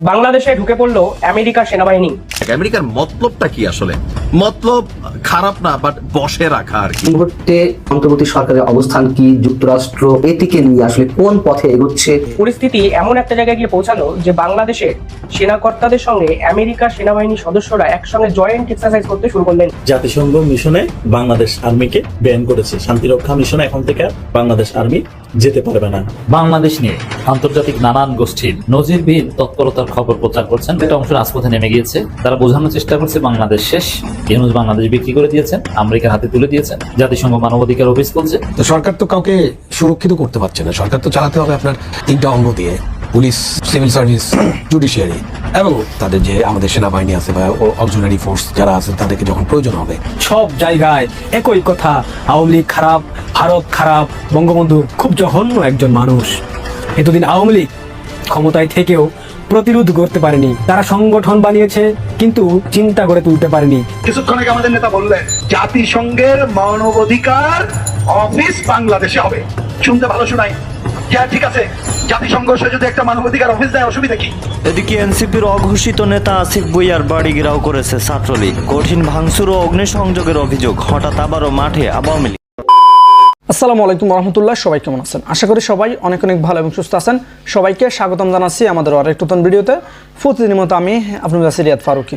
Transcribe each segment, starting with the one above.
বাংলাদেশে ঢুকে পড়ল আমেরিকা সেনাবাহিনী। আমেরিকার মতলবটা কি আসলে? মতলব খারাপ না বাট বসে রাখা আর কি। মুহূর্তে অন্তর্বর্তী সরকারের অবস্থান কি যুক্তরাষ্ট্র এটিকে নিয়ে আসলে কোন পথে এগোচ্ছে? পরিস্থিতি এমন একটা জায়গায় গিয়ে পৌঁছালো যে বাংলাদেশের সেনাকর্তাদের সঙ্গে আমেরিকা সেনাবাহিনীর সদস্যরা একসঙ্গে জয়েন্ট এক্সারসাইজ করতে শুরু করলেন। জাতিসংঘ মিশনে বাংলাদেশ আর্মিকে ব্যান করেছে শান্তিরক্ষা মিশনে এখন থেকে আর বাংলাদেশ আর্মি। যেতে পারবে না। বাংলাদেশ নিয়ে আন্তর্জাতিক নানান গোষ্ঠীর নজিরবিহীন তৎপরতার খবর প্রচার করছেন। এটা অংশ রাজপথে নেমে গিয়েছে। তারা বোঝানোর চেষ্টা করছে, বাংলাদেশ শেষ। ইউনুস বাংলাদেশ বিক্রি করে দিয়েছেন, আমেরিকার হাতে তুলে দিয়েছেন। জাতিসংঘ মানবাধিকার অফিস বলছে তো সরকার তো কাউকে সুরক্ষিত করতে পারছে না। সরকার তো চালাতে হবে আপনার তিনটা অঙ্গ দিয়ে। পুলিশ, সিভিল সার্ভিস, জুডিশিয়ারি, এবং তাদের যে আমাদের সেনাবাহিনী আছে বা অক্সিলারি ফোর্স যারা আছে, তাদেরকে যখন প্রয়োজন হবে, সব জায়গায় একই কথা, আওয়ামী লীগ খারাপ, ভারত খারাপ বঙ্গবন্ধু খুব জঘন্য একজন মানুষ। এতদিন আওয়ামী লীগ ক্ষমতায় থেকেও প্রতিরোধ করতে পারেনি। তারা সংগঠন বানিয়েছে, কিন্তু চিন্তা করে তুলতে পারেনি। কিছুক্ষণ আগে আমাদের নেতা বললেন, জাতিসংঘের মানবাধিকার অফিস বাংলাদেশে হবে। শুনতে ভালো শোনাই হ্যাঁ ঠিক আছে। জাতিসংঘ সে যদি একটা মানবাধিকার অফিস দেয় অসুবিধা কি? এদিকে এনসিপির অঘোষিত নেতা আসিফ ভুইয়ার বাড়ি ঘেরাও করেছে ছাত্রলীগ। কঠিন ভাঙচুর ও অগ্নিসংযোগের অভিযোগ হঠাৎ আবারও মাঠে আওয়ামী লীগ। আসসালামু আলাইকুম রহমতুল্লাহ সবাই কেমন আছেন? আশা করি সবাই অনেক অনেক ভালো এবং সুস্থ আছেন। সবাইকে স্বাগতম জানাচ্ছি আমাদের আরেক নতুন ভিডিওতে। প্রতিদিনের মতো আমি আপনাদের কাছে রিয়াদ ফারুকি।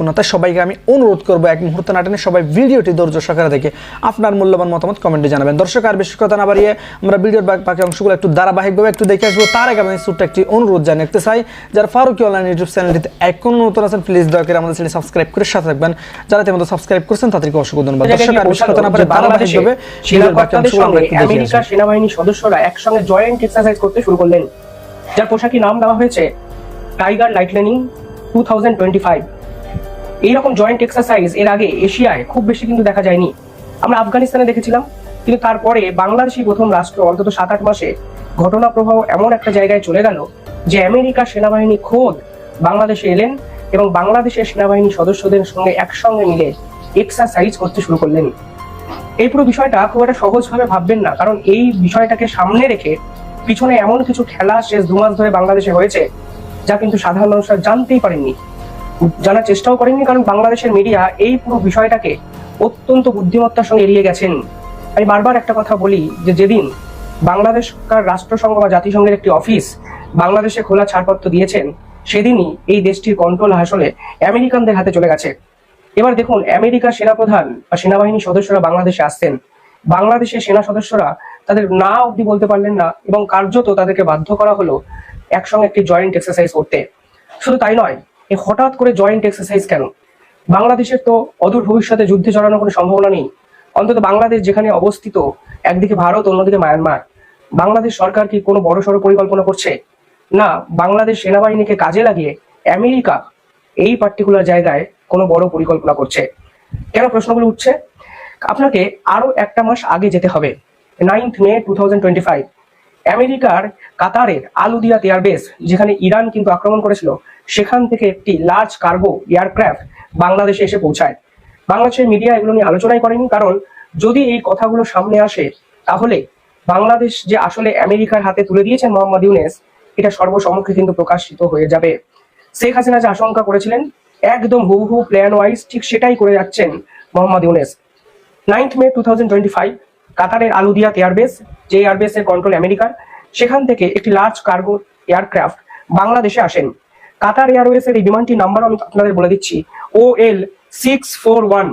তাই সবাইকে আমি অনুরোধ করব এক মুহূর্ত নাটনে সবাই ভিডিওটি ধৈর্য সহকারে দেখে আপনার মূল্যবান মতামত কমেন্টে জানাবেন। দর্শক আর বেশি কথা না বাড়িয়ে আমরা ভিডিওর বাকি অংশগুলো একটু ধারাবাহিকভাবে একটু দেখে আসব। তার আগে আমি ছোট্ট একটি অনুরোধ জানিয়ে চাই যারা ফারুকি অনলাইন ইউটিউব চ্যানেলটিতে এখন নতুন আছেন প্লিজ দয়া করে আমাদের চ্যানেল সাবস্ক্রাইব করে সাথে থাকবেন। যারা তেমন সাবস্ক্রাইব করছেন তাদেরকে অসংখ্য ধন্যবাদ। দর্শক আর বেশি কথা না বাড়িয়ে ধারাবাহিকভাবে ভিডিওর বাকি অংশগুলো আমরা একটু দেখে আসব। সেনাবাহিনীর সদস্যরা একসঙ্গে জয়েন্ট এক্সারসাইজ করতে শুরু করলেন। যার পোশাকি নাম দেওয়া হয়েছে টাইগার লাইটলাইনিং টু থাউজেন্ড টোয়েন্টি ফাইভ। এইরকম জয়েন্ট এক্সারসাইজ এর আগে এশিয়ায় খুব বেশি কিন্তু দেখা যায়নি। আমরা আফগানিস্তানে দেখেছিলাম, কিন্তু তারপরে বাংলাদেশই প্রথম রাষ্ট্র অন্তত সাত আট মাসে ঘটনা প্রবাহ এমন একটা জায়গায় চলে গেল যে আমেরিকা সেনাবাহিনী খোদ বাংলাদেশে এলেন এবং বাংলাদেশের সেনাবাহিনী সদস্যদের সঙ্গে একসঙ্গে মিলে এক্সারসাইজ করতে শুরু করলেন। এই পুরো বিষয়টা খুব একটা সহজভাবে ভাববেন না, কারণ এই বিষয়টাকে সামনে রেখে পিছনে এমন কিছু খেলা শেষ দু মাস ধরে বাংলাদেশে হয়েছে, যা কিন্তু সাধারণ মানুষরা জানতেই পারেননি। জানার চেষ্টাও করেননি, কারণ বাংলাদেশের মিডিয়া এই পুরো বিষয়টাকে অত্যন্ত বুদ্ধিমত্তার সঙ্গে এড়িয়ে গেছেন। আমি বারবার একটা কথা বলি যে যেদিন বাংলাদেশ রাষ্ট্রসংঘ বা জাতিসংঘের একটি অফিস বাংলাদেশে খোলা ছাড়পত্র দিয়েছেন, সেদিনই এই দেশটির কন্ট্রোল আসলে আমেরিকানদের হাতে চলে গেছে। এবার দেখুন আমেরিকার সেনাপ্রধান বা সেনাবাহিনীর সদস্যরা বাংলাদেশে আসছেন। বাংলাদেশের সেনা সদস্যরা তাদের না অবধি বলতে পারলেন না এবং কার্যত তাদেরকে বাধ্য করা হলো একসঙ্গে একটি জয়েন্ট এক্সারসাইজ করতে। শুধু তাই নয় এ হঠাৎ করে জয়েন্ট এক্সারসাইজ কেন? বাংলাদেশের তো অদূর ভবিষ্যতে যুদ্ধে জড়ানোর কোনো সম্ভাবনা নেই। অন্তত বাংলাদেশ যেখানে অবস্থিত, একদিকে ভারত, অন্যদিকে মায়ানমার। বাংলাদেশ সরকার কি কোনো বড় সড়ো পরিকল্পনা করছে? না, বাংলাদেশ সেনাবাহিনীকে কাজে লাগিয়ে আমেরিকা এই পার্টিকুলার জায়গায় কোনো বড় পরিকল্পনা করছে। কেন প্রশ্নগুলো উঠছে? আপনাকে আরও একটা মাস আগে যেতে হবে। Ninth May two thousand twenty five আমেরিকার কাতারের আলুদিয়া এয়ারবেস, যেখানে ইরান কিন্তু আক্রমণ করেছিল, সেখান থেকে একটি লার্জ কার্গো এয়ারক্রাফট বাংলাদেশে এসে পৌঁছায়। বাংলাদেশের মিডিয়া এগুলো নিয়ে আলোচনাই করেনি, কারণ যদি এই কথাগুলো সামনে আসে, তাহলে বাংলাদেশ যে আসলে আমেরিকার হাতে তুলে দিয়েছেন মোহাম্মদ ইউনেস, এটা সর্বসম্মুখে কিন্তু প্রকাশিত হয়ে যাবে। শেখ হাসিনা যে আশঙ্কা করেছিলেন, একদম হুবহু প্ল্যান ওয়াইজ ঠিক সেটাই করে যাচ্ছেন Muhammad Yunus. Ninth May two thousand twenty five কাতারের আলুদিয়া এয়ারবেস যে এয়ারবেস এর কন্ট্রোল আমেরিকার, সেখান থেকে একটি লার্জ কার্গো এয়ারক্রাফট বাংলাদেশে আসেন। কাতার এয়ারওয়েজের এই বিমানটির নাম্বার আমি আপনাদের বলে দিচ্ছি। O L six four one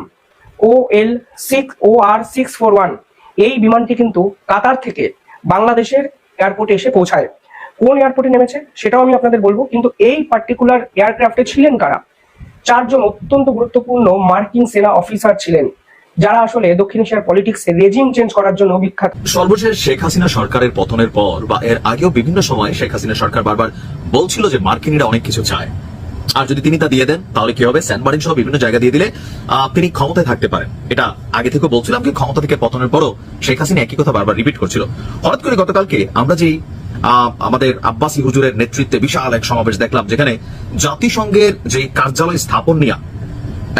O L six O R six four one এই বিমানটি কিন্তু কাতার থেকে বাংলাদেশের এয়ারপোর্টে এসে পৌঁছায়। কোন এয়ারপোর্টে নেমেছে সেটাও আমি আপনাদের বলব, কিন্তু এই পার্টিকুলার এয়ারক্রাফটে ছিলেন কারা? চারজন অত্যন্ত গুরুত্বপূর্ণ মার্কিন সেনা অফিসার ছিলেন। যারা আসলে দক্ষিণ এশিয়ার পলিটিক্সে রেজিম চেঞ্জ করার জন্য বিখ্যাত। সর্বশেষ শেখ হাসিনা সরকারের পতনের পর বা এর আগেও বিভিন্ন সময় শেখ হাসিনা সরকার বারবার বলছিল যে মার্কিনিরা অনেক কিছু চায়। আর যদি তিনি তা দিয়ে দেন, তাহলে কি হবে? স্যান্ডবার্ডিং সহ বিভিন্ন জায়গা দিয়ে দিলে তিনি ক্ষমতায় থাকতে পারেন। এটা আগে থেকে বলছিলাম কি, ক্ষমতা থেকে পতনের পরও শেখ হাসিনা একই কথা বারবার রিপিট করছিল। হঠাৎ করে গতকালকে আমরা যেই আমাদের আব্বাসী হুজুরের নেতৃত্বে বিশাল এক সমাবেশ দেখলাম, যেখানে জাতিসংঘের যে কার্যালয় স্থাপন নিয়ে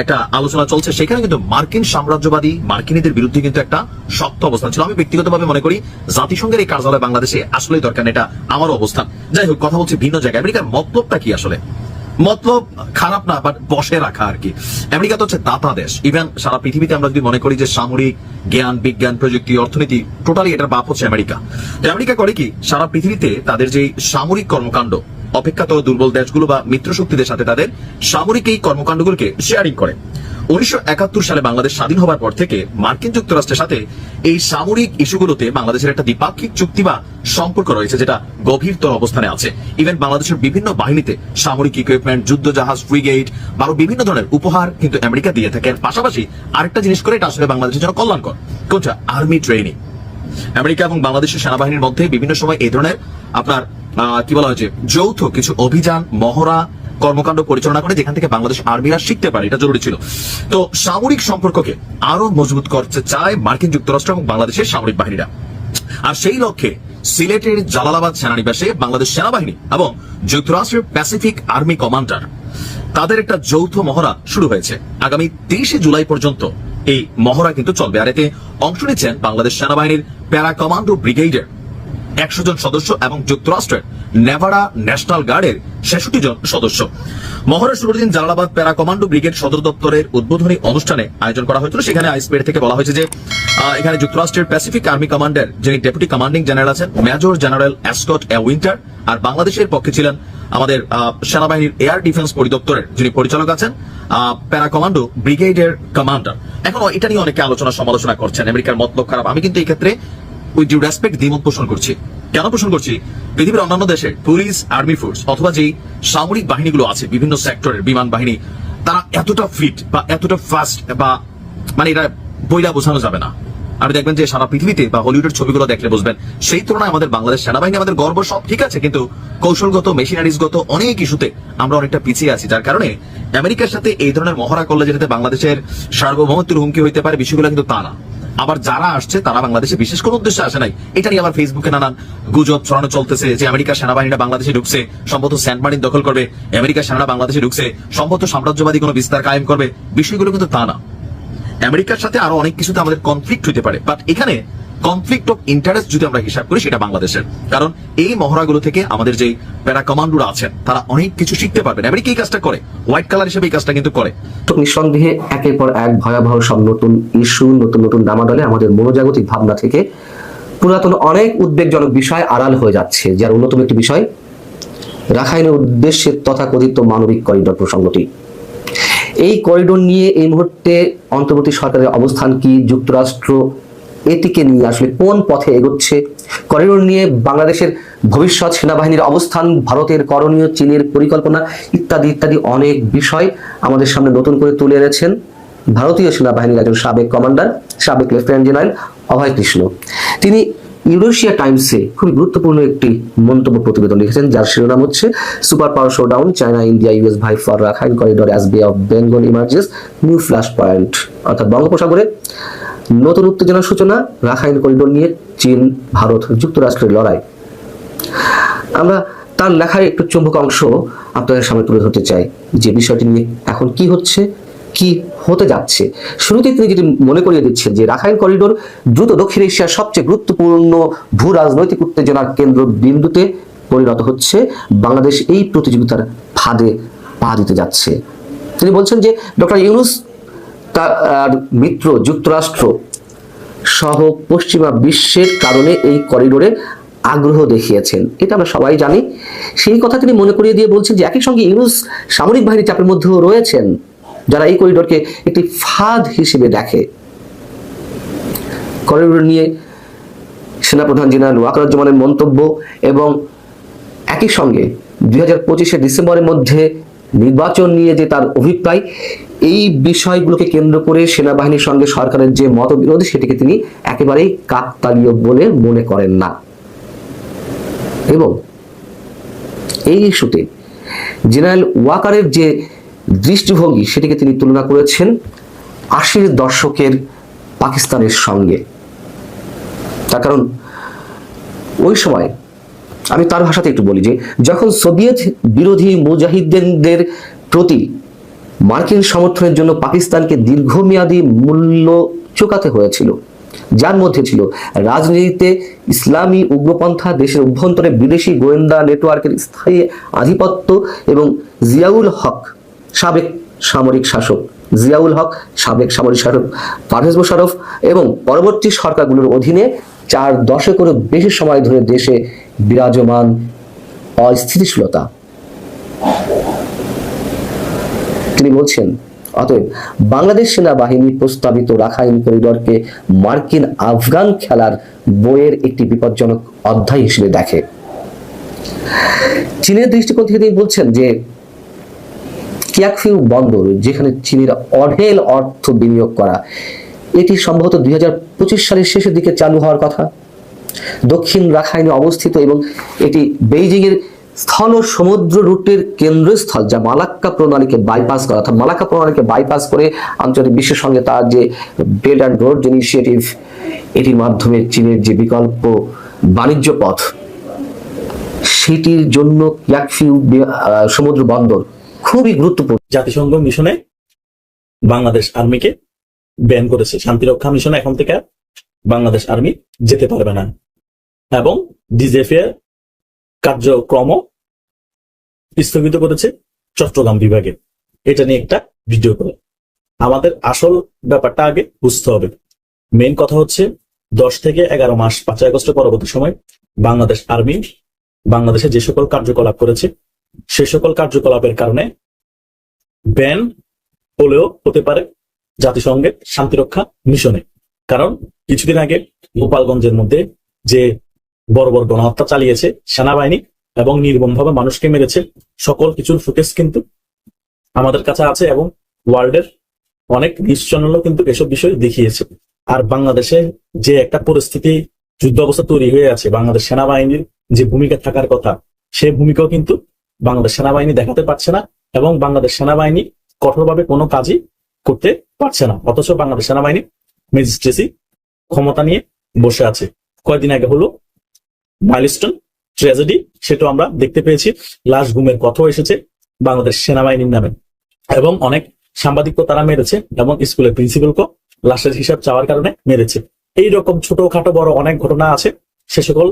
একটা আলোচনা চলছে। সেখানে কিন্তু মার্কিন সাম্রাজ্যবাদী মার্কিনীদের বিরুদ্ধে কিন্তু একটা শক্ত অবস্থান ছিল। আমি ব্যক্তিগতভাবে মনে করি জাতিসংঘের এই কার্যালয় বাংলাদেশে আসলেই দরকার এটা আমারও অবস্থান। যাই হোক, কথা বলছে ভিন্ন জায়গায়। আমেরিকার মতলবটা কি আসলে? মতলব খারাপ না বাট বসে রাখা আর কি। আমেরিকা তো হচ্ছে দাতা দেশ। ইভেন সারা পৃথিবীতে আমরা যদি মনে করি যে সামরিক জ্ঞান, বিজ্ঞান, প্রযুক্তি, অর্থনীতি টোটালি এটার বাপ হচ্ছে আমেরিকা। আমেরিকা করে কি, সারা পৃথিবীতে তাদের যে সামরিক কর্মকাণ্ড অপেক্ষাতর দুর্বল দেশগুলো বা মিত্র শক্তিদের সাথে তাদের সামরিক এই কর্মকাণ্ডগুলোকে শেয়ারিং করে। উনিশশো সালে বাংলাদেশ স্বাধীন হওয়ার পর থেকে মার্কিন যুক্তরাষ্ট্রের সাথে এই সামরিক ইস্যুগুলোতে বাংলাদেশের একটা দ্বিপাক্ষিক চুক্তি বা সম্পর্ক রয়েছে যেটা গভীরতর অবস্থানে আছে। ইভেন বাংলাদেশের বিভিন্ন বাহিনীতে সামরিক ইকুইপমেন্ট যুদ্ধ জাহাজ ফ্রিগেট আরও বিভিন্ন ধরনের উপহার কিন্তু আমেরিকা দিয়ে থাকে। পাশাপাশি আরেকটা জিনিস করে এটা আসলে বাংলাদেশের জন্য কল্যাণকর। কোনটা? Army training. আমেরিকা এবং বাংলাদেশের সেনাবাহিনীর মধ্যে বিভিন্ন সময় এই ধরনের আপনার কি বলা হয়েছে, যৌথ কিছু অভিযান, মহড়া, কর্মকাণ্ড পরিচালনা করে যেখান থেকে বাংলাদেশ আর্মিরা শিখতে পারে, এটা জরুরি ছিল। তো সামরিক সম্পর্ককে আরও মজবুত করতে চায় মার্কিন যুক্তরাষ্ট্র এবং বাংলাদেশের সামরিক বাহিনীরা। আর সেই লক্ষ্যে সিলেটের জালালাবাদ সেনানিবাসে বাংলাদেশ সেনাবাহিনী এবং যুক্তরাষ্ট্রের প্যাসিফিক আর্মি কমান্ডার, তাদের একটা যৌথ মহড়া শুরু হয়েছে। আগামী তেইশে জুলাই পর্যন্ত এই মহড়া কিন্তু চলবে। আর এতে অংশ নিচ্ছেন বাংলাদেশ সেনাবাহিনীর প্যারা কমান্ডো ব্রিগেডের একশো জন সদস্য এবং যুক্তরাষ্ট্রের নেভাডা ন্যাশনাল গার্ডের ছেষট্টি জন সদস্য। মহড়া শুরুর দিন জালালাবাদ প্যারা কমান্ডো ব্রিগেড সদর দপ্তরের উদ্বোধনী অনুষ্ঠানে আয়োজন করা হয়েছিল। সেখানে আইসপেড থেকে বলা হয়েছে যে এখানে যুক্তরাষ্ট্রের প্যাসিফিক আর্মি কমান্ডার যিনি ডেপুটি কমান্ডিং জেনারেল আছেন, major general Scott A Winter আর বাংলাদেশের পক্ষে ছিলেন আমাদের সেনাবাহিনীর এয়ার ডিফেন্স পরিদপ্তরের যিনি পরিচালক আছেন প্যারা কমান্ডো ব্রিগেডের কমান্ডার। এখন এটা নিয়ে অনেকে আলোচনা সমালোচনা করছেন, আমেরিকার মতলব খারাপ। আমি কিন্তু এই ক্ষেত্রে উইথ ডিউ রেসপেক্ট দ্বিমত পোষণ করছি। কেন পোষণ করছি? পৃথিবীর অন্যান্য পুলিশ আর্মি ফোর্স অথবা যেই সামরিক বাহিনীগুলো আছে, বিভিন্ন সেক্টরের বিমান বাহিনী, তারা এতটা ফিট বা এতটা ফাস্ট বা মানে এটা বইলা বোঝানো যাবে না। আপনি দেখবেন যে সারা পৃথিবীতে বা হলিউডের ছবিগুলো দেখলে বুঝবেন, সেই তুলনায় আমাদের বাংলাদেশ সেনাবাহিনী, আমাদের গর্ব সব ঠিক আছে, কিন্তু কৌশলগত মেশিনারিজগত অনেক ইস্যুতে আমরা অনেকটা পিছিয়ে আছি, যার কারণে আমেরিকার সাথে এই ধরনের মহড়া করলে যেটাতে বাংলাদেশের সার্বভৌমত্বের হুমকি হইতে পারে, বিষয়গুলো কিন্তু তা না। আবার যারা আসছে, তারা বাংলাদেশে বিশেষ কোনো উদ্দেশ্যে আসে নাই। এটা নিয়ে আবার ফেসবুকে নানান গুজব ছড়ানো চলতেছে যে আমেরিকা সেনাবাহিনীরা বাংলাদেশে ঢুকছে, সম্ভবত স্যান্ড দখল করবে আমেরিকা সেনারা বাংলাদেশে ঢুকছে, সম্ভবত সাম্রাজ্যবাদী কোনো বিস্তার কায়েম করবে। বিষয়গুলো কিন্তু তা না। আমেরিকার সাথে আরও অনেক কিছুতে আমাদের কনফ্লিক্ট হতে পারে। বাট এখানে কনফ্লিক্ট অফ ইন্টারেস্ট যদি আমরা হিসাব করি, সেটা বাংলাদেশের। কারণ এই মহড়াগুলো থেকে আমাদের যে প্যারা কমান্ডোরা আছেন, তারা অনেক কিছু শিখতে পারবেন। আমেরিকা এই কাজটা করে? হোয়াইট কালার হিসেবে এই কাজটা কিন্তু করে। তো নিঃসন্দেহে একের পর এক ভয়াবহ সব নতুন ইস্যু নতুন নতুন নামাদলে আমাদের মনোজাগতিক ভাবনা থেকে পুরাতন অনেক উদ্বেগজনক বিষয় আড়াল হয়ে যাচ্ছে, যার অন্যতম একটি বিষয় রাখাইনের উদ্দেশ্যে তথাকথিত মানবিক করিডর প্রসঙ্গটি। এই করিডোর নিয়ে এই মুহূর্তে অন্তর্বর্তী সরকারের অবস্থান কি? যুক্তরাষ্ট্র এটিকে নিয়ে আসলে কোন পথে এগোচ্ছে? করিডোর নিয়ে বাংলাদেশের ভবিষ্যৎ সেনাবাহিনীর অবস্থান, ভারতের করণীয়, চীনের পরিকল্পনা ইত্যাদি ইত্যাদি অনেক বিষয় আমাদের সামনে নতুন করে তুলে এনেছেন ভারতীয় সেনাবাহিনীর একজন সাবেক কমান্ডার, সাবেক লেফটেন্যান্ট জেনারেল অভয় কৃষ্ণ। তিনি ইউরেশিয়া টাইমসে খুবই গুরুত্বপূর্ণ একটি মন্তব্য প্রতিবেদন লিখেছেন, যার শিরোনাম হচ্ছে, super power showdown, China, India, US, vie for Rakhine, corridor as Bay of Bengal emerges, new flash point. অর্থাৎ বঙ্গোপসাগরে নতুন উত্তেজনার সূচনা, রাখাইন করিডোর নিয়ে চীন, ভারত যুক্তরাষ্ট্রের লড়াই। আমরা তার লেখার একটু চুম্বক অংশ আপনাদের সামনে তুলে ধরতে চাই, যে বিষয়টি নিয়ে এখন কি হচ্ছে, কি হতে যাচ্ছে। শুরুতে তিনি যেটি মনে করিয়ে দিচ্ছেন যে রাখাইন করিডোর দ্রুত দক্ষিণ এশিয়ার সবচেয়ে গুরুত্বপূর্ণ ভূ রাজনৈতিক উত্তেজনার কেন্দ্র বিন্দুতে পরিণত হচ্ছে। বাংলাদেশ এই প্রতিযোগিতার ফাঁদে পা দিতে যাচ্ছে। তিনি বলছেন যে ডক্টর ইউনুস তার মিত্র, যুক্তরাষ্ট্র সহ পশ্চিমা বিশ্বের কারণে এই করিডোরে আগ্রহ দেখিয়েছেন। এটা আমরা সবাই জানি। সেই কথা তিনি মনে করিয়ে দিয়ে বলছেন যে একই সঙ্গে ইউনুস সামরিক বাহিনী চাপের মধ্যেও রয়েছেন, যারা এই করিডোরকে একটি ফাঁদ হিসেবে দেখে। করিডোর নিয়ে সেনাপ্রধান জেনারেল ওয়াকারুজ্জামানের মন্তব্য এবং একই সঙ্গে দুই হাজার পঁচিশে ডিসেম্বরের মধ্যে নির্বাচন নিয়ে যে তার অভিপ্রায় এই বিষয়গুলোকে কেন্দ্র করে সেনাবাহিনীর সঙ্গে সরকারের যে মতবিরোধ, সেটিকে তিনি একেবারেই কাকতালীয় বলে মনে করেন না। এবং এই ইস্যুতে জেনারেল ওয়াকারের যে দৃষ্টিভঙ্গি, সেটিকে তিনি তুলনা করেছেন আশির দশকের পাকিস্তানের সঙ্গে। তার কারণ, ওই সময় আমি তার ভাষাতে একটু বলি যে, যখন সোভিয়েত বিরোধী মুজাহিদিনদের প্রতি মার্কিন সমর্থনের জন্য পাকিস্তানকে দীর্ঘমেয়াদী মূল্য চোকাতে হয়েছিল। যার মধ্যে ছিল রাজনীতিতে ইসলামী উগ্রপন্থা, দেশের অভ্যন্তরে বিদেশি গোয়েন্দা নেটওয়ার্কের স্থায়ী আধিপত্য এবং জিয়াউল হক, সাবেক সামরিক শাসক। জিয়াউল হক, সাবেক সামরিক শাসক পারভেজ মোশারফ এবং পরবর্তী সরকারগুলোর অধীনে চার দশকেরও বেশি সময় ধরে দেশে বিরাজমান অস্থিতিশীলতা। তিনি বলছেন, অতএব বাংলাদেশ সেনাবাহিনী প্রস্তাবিত রাখাইন করিডরকে মার্কিন আফগান খেলার বইয়ের একটি বিপজ্জনক অধ্যায় হিসেবে দেখে। চীনের দৃষ্টিকোণ থেকে তিনি বলছেন যে, কিয়াকফিউ বন্দর, যেখানে চীনের অঢেল অর্থ বিনিয়োগ করা, এটি সম্ভবত দুই হাজার পঁচিশ সালের শেষের দিকে চালু হওয়ার কথা। দক্ষিণ রাখাইনে অবস্থিত এবং এটি বেইজিং এর স্থল ও সমুদ্র রুটের কেন্দ্রস্থল, যা মালাক্কা প্রণালীকে বাইপাস করা, অর্থাৎ মালাক্কা প্রণালীকে বাইপাস করে আন্তর্জাতিক বিশ্বের সঙ্গে তার যে বেল্ট অ্যান্ড রোড ইনিশিয়েটিভ এটির মাধ্যমে চীনের যে বিকল্প বাণিজ্য পথ, সেটির জন্য ইয়াকফিউ সমুদ্র বন্দর খুবই গুরুত্বপূর্ণ। জাতিসংঘ মিশনে বাংলাদেশ আর্মিকে ব্যান করেছে। শান্তিরক্ষা মিশনে এখন থেকে বাংলাদেশ আর্মি যেতে পারবে না। এবং ডিজেফ এর কার্যক্রম স্থগিত করেছে চট্টগ্রাম বিভাগে। এটা নিয়ে একটা ভিডিও করে। আমাদের আসল ব্যাপারটা আগে বুঝতে হবে। মেন কথা হচ্ছে, দশ থেকে এগারো মাস পাঁচ আগস্টের পরবর্তী সময় বাংলাদেশ আর্মি বাংলাদেশে যে সকল কার্যকলাপ করেছে, সে সকল কার্যকলাপের কারণে ব্যান হলেও হতে পারে জাতিসংঘের শান্তিরক্ষা মিশনে। কারণ কিছুদিন আগে গোপালগঞ্জের মধ্যে যে বড় বড় গণহত্যা চালিয়েছে সেনাবাহিনী এবং নির্মমভাবে মানুষকে মেরেছে। সকল কিছুর ফুটেজ কিন্তু আমাদের কাছে আছে এবং ওয়ার্ল্ডের অনেক নিউজ চ্যানেলও কিন্তু এসব বিষয় দেখিয়েছে। আর বাংলাদেশে যে একটা পরিস্থিতি যুদ্ধ অবস্থা তৈরি হয়ে আছে, বাংলাদেশ সেনাবাহিনীর যে ভূমিকা থাকার কথা সেই ভূমিকাও কিন্তু বাংলাদেশ সেনাবাহিনী দেখাতে পারছে না এবং বাংলাদেশ সেনাবাহিনী কঠোরভাবে কোনো কাজই করতে পারছে না। অথচ বাংলাদেশ সেনাবাহিনী ম্যাজিস্ট্রেসি ক্ষমতা নিয়ে বসে আছে। কয়েকদিন আগে হলো মাইলস্টোন ট্র্যাজেডি, সেটাও আমরা দেখতে পেয়েছি। লাশ গুমের কথাও এসেছে বাংলাদেশ সেনাবাহিনীর নামে। এবং অনেক সাংবাদিকও তারা মেরেছে এবং স্কুলের প্রিন্সিপালকেও লাশের হিসাব চাওয়ার কারণে মেরেছে। এই রকম ছোটখাটো বড় অনেক ঘটনা আছে। সে সকল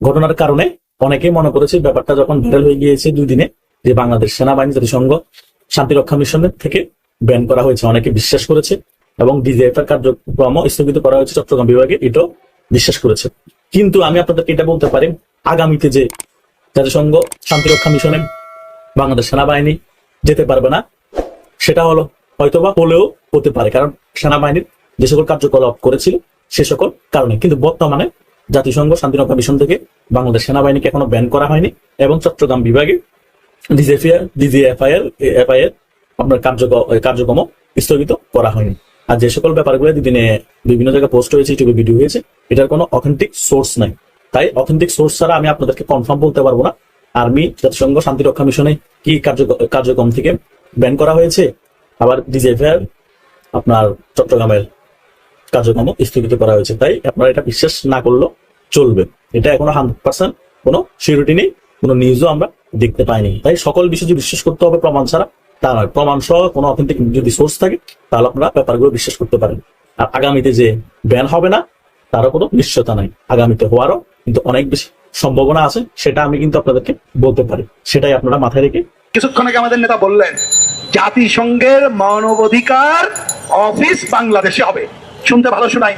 ঘটনার কারণে অনেকেই মনে করেছে ব্যাপারটা যখন ভাইরাল হয়ে গিয়েছে দুই দিনে, যে বাংলাদেশ সেনাবাহিনী জাতিসংঘ শান্তিরক্ষা মিশনের থেকে ব্যান করা হয়েছে। অনেকে বিশ্বাস করেছে এবং ডিজিএফ এর কার্যক্রম স্থগিত করা হয়েছে চট্টগ্রাম বিভাগে, এটাও বিশ্বাস করেছে। কিন্তু আমি আপনাদেরকে এটা বলতে পারি, আগামীতে যে জাতিসংঘ শান্তিরক্ষা মিশনে বাংলাদেশ সেনাবাহিনী যেতে পারবে না, সেটা হলো হয়তোবা হলেও হতে পারে, কারণ সেনাবাহিনীর যে সকল কার্যকলাপ করেছিল সে সকল কারণে। কিন্তু বর্তমানে জাতিসংঘ শান্তিরক্ষা মিশন থেকে বাংলাদেশ সেনাবাহিনীকে এখনও ব্যান করা হয়নি এবং চট্টগ্রাম বিভাগে ডিজিএফআইআর ডিজিএফআইআর এফআইআর আপনার কার্যক্রম কার্যক্রম স্থগিত করা হয়নি। আর যে সকল ব্যাপারগুলো দিনে বিভিন্ন জায়গায় পোস্ট হয়েছে ইউটিউবে ভিডিও হয়েছে, এটার কোনো অথেন্টিক সোর্স নাই। তাই অথেন্টিক সোর্স ছাড়া আমি আপনাদেরকে কনফার্ম বলতে পারব না। আর্মি জাতিসংঘ শান্তিরক্ষা মিশনে কি কার্য- কার্যক্রম থেকে ব্যান করা হয়েছে? আবার ডিজিএফআইআর আপনার চট্টগ্রামের কার্যক্রম স্থগিত করা হয়েছে। তাই আপনারা এটা বিশ্বাস না করলেও চলবে। এটা এখনও হান্ড্রেড পার্সেন্ট কোনো সিউরিটি নেই, কোনো নিউজও আমরা দেখতে পাইনি। তাই সকল বিষয় বিশ্বাস করতে হবে প্রমাণ ছাড়া তা নয় প্রমাণ সহ কোনো অথেন্টিক যদি সোর্স থাকে, তাহলে আপনারা ব্যাপারগুলো বিশ্বাস করতে পারেন। আর আগামীতে যে ব্যান হবে না, তারও কোনো নিশ্চয়তা নাই। আগামীতে হওয়ারও কিন্তু অনেক বেশি সম্ভাবনা আছে, সেটা আমি কিন্তু আপনাদেরকে বলতে পারি। সেটাই আপনারা মাথায় রেখে কিছুক্ষণ আগে আমাদের নেতা বললেন, জাতিসংঘের মানবাধিকার অফিস বাংলাদেশে হবে। শুনতে ভালো শোনাই।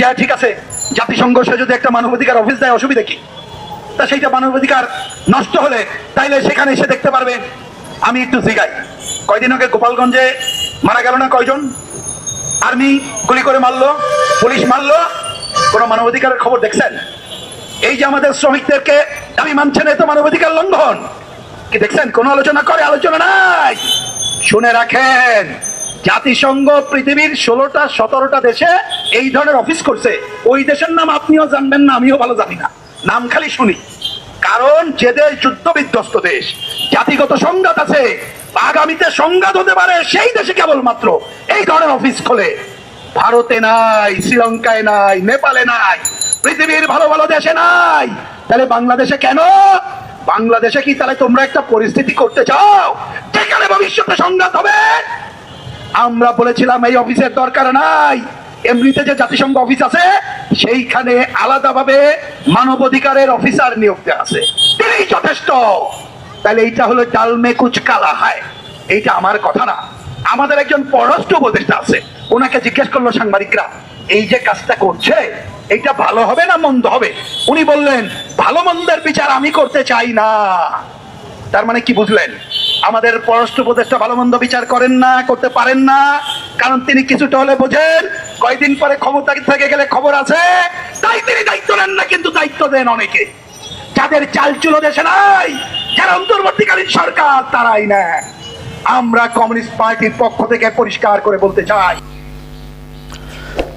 যা ঠিক আছে, জাতিসংঘ, সে যদি একটা মানবাধিকার অফিস দেয়, অসুবিধা কি? তা সেইটা মানবাধিকার নষ্ট হলে তাইলে সেখানে এসে দেখতে পারবে। আমি একটু জিগাই। কয়দিন আগে গোপালগঞ্জে মারা গেল না কয়জন? আর্মি গুলি করে মারলো, পুলিশ মারলো, কোনো মানবাধিকারের খবর দেখছেন? এই যে আমাদের শ্রমিকদেরকে দাবি মানছেন এ তো মানবাধিকার লঙ্ঘন। কি দেখছেন? কোন আলোচনা করে আলোচনা নাই। শুনে রাখেন, জাতিসংঘ পৃথিবীর ষোলোটা, সতেরোটা দেশে এই ধরনের অফিস করছে। ওই দেশের নাম আপনিও জানবেন না, আমিও ভালো জানি না। নাম খালি শুনি। কারণ যে দেশ যুদ্ধ বিধ্বস্ত দেশ, জাতিগত সংঘাত আছে, আগামীতে সংঘাত হতে পারে, সেই দেশে কেবলমাত্র এই ধরনের অফিস খোলে। ভারতে নাই, শ্রীলঙ্কায় নাই, নেপালে নাই, পৃথিবীর ভালো ভালো দেশে নাই। তাহলে বাংলাদেশে কেন? বাংলাদেশে কি তাহলে তোমরা একটা পরিস্থিতি করতে চাও? যেখানে ভবিষ্যতে সংঘাত হবে। আমরা বলেছিলাম এই অফিসের দরকার নাই। এমনিতে যে জাতিসংঘ অফিস আছে, সেইখানে আলাদাভাবে মানবাধিকারের অফিসার নিয়োগ দেওয়া আছে। তিনি যথেষ্ট। তাহলে এইটা হলো ডালমে কুচ কালা হয়। এইটা আমার কথা না। আমাদের একজন পররাষ্ট্র উপদেষ্টা আছে, ওনাকে জিজ্ঞেস করল সাংবাদিকরা, এই যে কাজটা করছে, এইটা ভালো হবে না মন্দ হবে? উনি বললেন, ভালো মন্দের বিচার আমি করতে চাই না। তার মানে কি বুঝলেন? আমাদের পররাষ্ট্র উপদেষ্টা ভালো মন্দ বিচার করেন না, করতে পারেন না। কারণ তিনি কিছুটা হলে বোঝেন, কয়দিন পরে ক্ষমতা থেকে গেলে খবর আছে। তাই তিনি দায়িত্ব নেন না, কিন্তু দায়িত্ব দেন অনেকে। যাদের চালচুলো দেশে নাই, যারা অন্তর্বর্তীকালীন সরকার, তারাই না আমরা কমিউনিস্ট পার্টির পক্ষ থেকে পরিষ্কার করে বলতে চাই